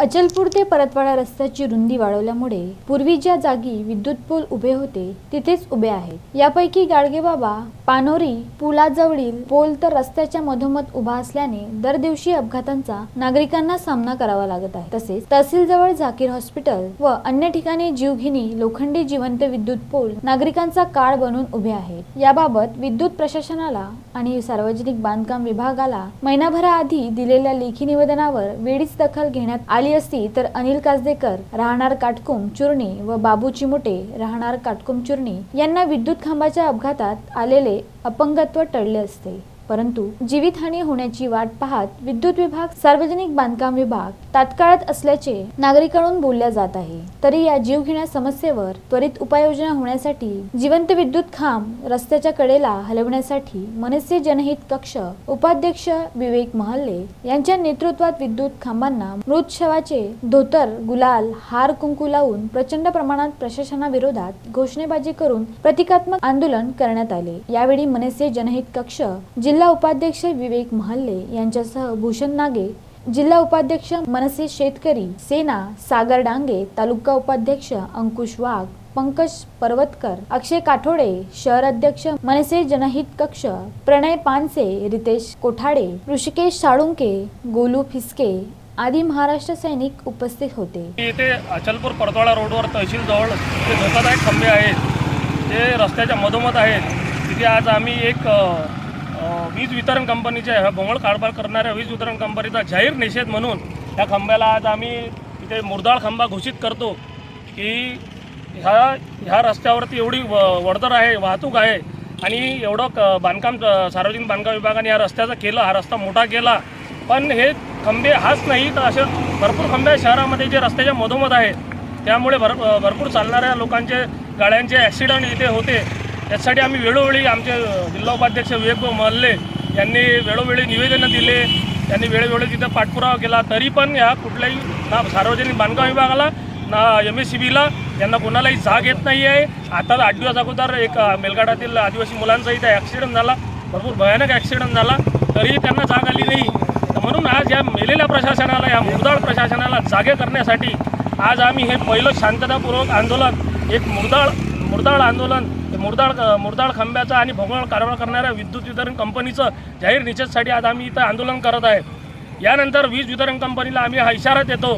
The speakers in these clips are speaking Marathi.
अचलपूर ते परतवाडा रस्त्याची रुंदी वाढवल्यामुळे पूर्वी ज्या जागी विद्युत पूल उभे होते तिथेच उभे आहेत यापैकी गाडगेबाबा पानोरी पुलाजवळील पोल तर रस्त्याच्या मधोमध उभा असल्याने दर दिवशी अपघातांचा नागरिकांना सामना करावा लागत आहे. तसेच तहसीलजवळ झाकीर हॉस्पिटल व अन्य ठिकाणी जीवघेणी लोखंडी जिवंत विद्युत पोल नागरिकांचा काळ बनून उभे आहेत याबाबत विद्युत प्रशासनाला आणि सार्वजनिक बांधकाम विभागाला महिनाभराआधी दिलेल्या लेखी निवेदनावर वेळीच दखल घेण्यात आली असती तर अनिल काजदेकर राहणार काटकुम चुर्णी व बाबू चिमुटे राहणार काटकुम चुर्णी यांना विद्युत खांबाच्या अपघातात आलेले अपंगत्व टळले असते. परंतु जीवितहानी होण्याची वाट पाहत विद्युत विभाग सार्वजनिक बांधकाम विभाग तात्काळात असल्याचे नागरिकांकडून बोलल्या जात आहे. तरी या जीवघेण्या समस्येवर त्वरित उपाययोजना होण्यासाठी जिवंत विद्युत खांब रस्त्याच्या कडेला हलवण्यासाठी मनसे जनहित कक्ष उपाध्यक्ष विवेक महल्ले यांच्या नेतृत्वात विद्युत खांबांना मृत शवाचे धोतर गुलाल हार कुंकू लावून प्रचंड प्रमाणात प्रशासनाविरोधात घोषणेबाजी करून प्रतिकात्मक आंदोलन करण्यात आले. यावेळी मनसे जनहित कक्ष जिल्हा जिल्हा उपाध्यक्ष विवेक महल्ले यांच्यासह भूषण नागे जिल्हा उपाध्यक्ष मनसे शेतकरी सेना सागर डांगे तालुका उपाध्यक्ष अंकुश वाघ पंकज पर्वतकर अक्षय काठोडे शहर अध्यक्ष मनसे जनहित कक्ष प्रणय पानसे रितेश कोठाडे ऋषिकेश साळुंके गोलू फिसके आदी महाराष्ट्र सैनिक उपस्थित होते. येथे अचलपूर परतवाडा रोडवर तहसील जवळ धोकादायक खंबे आहेत. ते रस्त्याच्या मधोमध आहेत. तिथे आज आम्ही एक वीज वितरण कंपनीच्या ह्या भोंगळ कारभार करणाऱ्या वीज वितरण कंपनीचा जाहीर निषेध म्हणून या खंब्याला आज आम्ही इथे मुरदाळ खंबा घोषित करतो की ह्या ह्या रस्त्यावरती एवढी व आहे वाहतूक आहे आणि एवढं क बांधकाम सार्वजनिक बांधकाम विभागाने या रस्त्याचा केलं हा रस्ता मोठा केला. पण हे खंबे हाच नाही तर असे भरपूर खंबे शहरामध्ये जे रस्त्याच्या मधोमध आहेत. त्यामुळे भर भरपूर चालणाऱ्या लोकांचे गाड्यांचे ॲक्सिडंट इथे होते. त्यासाठी आम्ही वेळोवेळी आमचे जिल्हा उपाध्यक्ष विवेक महल्ले यांनी वेळोवेळी निवेदनं दिले. त्यांनी वेळोवेळी तिथं पाठपुरावा केला. तरी पण या कुठल्याही ना सार्वजनिक बांधकाम विभागाला ना एम एस सी बीला यांना कोणालाही जाग येत नाही आहे आता आठ दिवस अगोदर एक मेलघाटातील आदिवासी मुलांचा इथे ॲक्सिडेंट झाला. भरपूर भयानक ॲक्सिडेंट झाला. तरीही त्यांना जाग आली नाही. तर म्हणून आज या मेलेल्या प्रशासनाला या मुरदाळ प्रशासनाला जागे करण्यासाठी आज आम्ही हे पहिलं शांततापूर्वक आंदोलन एक मुरदाळ मुरदाळ आंदोलन मुरदाळ मुरदाळ खांब्याचं आणि भोंगळ कारभार करणाऱ्या विद्युत वितरण कंपनीचं जाहीर निषेधसाठी आज आम्ही इथं आंदोलन करत आहे. यानंतर वीज वितरण कंपनीला आम्ही हा इशारा देतो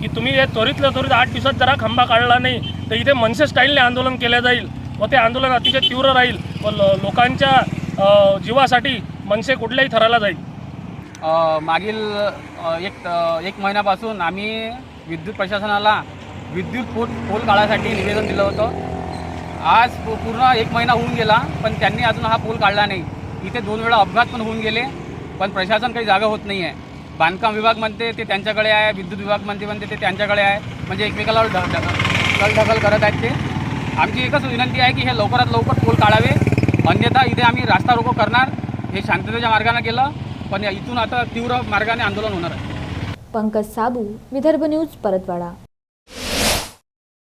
की तुम्ही हे त्वरितल्या त्वरित आठ दिवसात जरा खांबा काढला नाही तर इथे मनसे स्टाईलने आंदोलन केलं जाईल व ते आंदोलन अतिशय तीव्र राहील व लोकांच्या जीवासाठी मनसे कुठल्याही थराला जाईल. मागील एक एक महिन्यापासून आम्ही विद्युत प्रशासनाला विद्युत पोल पोल काढायसाठी निवेदन दिलं होतं. आज पूर्ण एक महिना होऊन गेला पण त्यांनी अजून हा पूल काढला नाही. इथे दोन वेळा अपघात पण होऊन गेले पण प्रशासन काही जागा होत नाही आहे बांधकाम विभाग म्हणते ते त्यांच्याकडे आहे विद्युत विभाग म्हणते म्हणते ते त्यांच्याकडे आहे. म्हणजे एकमेकाला ढ ढकल करत आहेत ते. आमची एकच विनंती आहे की हे लवकरात लवकर पोल काढावे. अन्यथा इथे आम्ही रास्ता रोको करणार. हे शांततेच्या मार्गाने केलं पण इथून आता तीव्र मार्गाने आंदोलन होणार आहे. पंकज साबू विदर्भ न्यूज परतवाडा.